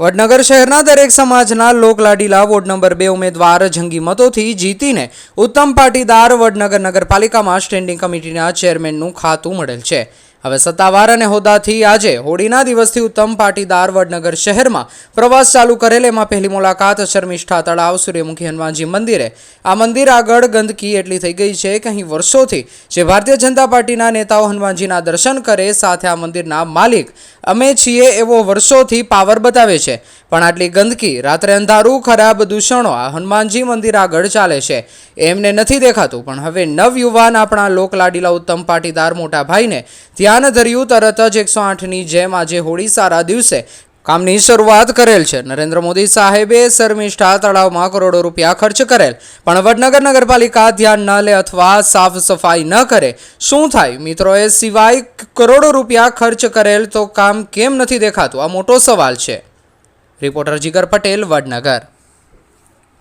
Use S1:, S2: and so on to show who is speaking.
S1: વડનગર શહેરના દરેક સમાજના લોકલાડીલા વોર્ડ નંબર બે ઉમેદવાર જંગી મતોથી જીતીને ઉત્તમ પાટીદાર વડનગર નગરપાલિકામાં સ્ટેન્ડિંગ કમિટીના ચેરમેનનું ખાતું મળેલ છે. હવે સત્તાવાર અને હોદ્દાથી આજે હોળીના દિવસથી ઉત્તમ પાટીદાર વડનગર શહેરમાં પ્રવાસ ચાલુ કરેલ. એમાં પહેલી મુલાકાત શર્મિષ્ઠા તળાવ, સૂર્યમુખી હનુમાનજી મંદિરે. આ મંદિર આગળ ગંદકી એટલી થઈ ગઈ છે કે અહીં વર્ષોથી જે ભારતીય જનતા પાર્ટીના નેતાઓ હનુમાનજીના દર્શન કરે, સાથે આ મંદિરના માલિક. અમે છીએ એવો વર્ષોથી પાવર બતાવે છે. પણ આટલી ગંદકી, રાત્રે અંધારું, ખરાબ દૂષણો, આ હનુમાનજી મંદિર આગળ ચાલે છે. એમને નથી દેખાતું, પણ હવે નવયુવાન આપણા લોકલાડીલા ઉત્તમ પાટીદાર મોટા ભાઈને ધ્યાન ધર્યું તરત જ એકસો આઠની જેમ આજે હોળી સારા દિવસે કામની શરૂઆત કરેલ છે. નરેન્દ્ર મોદી સાહેબે શર્મિષ્ઠા તળાવમાં કરોડો રૂપિયા ખર્ચ કરેલ. પણ વડનગર નગરપાલિકા ધ્યાન ન લે અથવા સાફ સફાઈ ન કરે, શું થાય? મિત્રોએ સિવાય કરોડો રૂપિયા ખર્ચ કરેલ તો કામ કેમ નથી દેખાતું? આ મોટો સવાલ છે. રિપોર્ટર જીગર પટેલ વડનગર.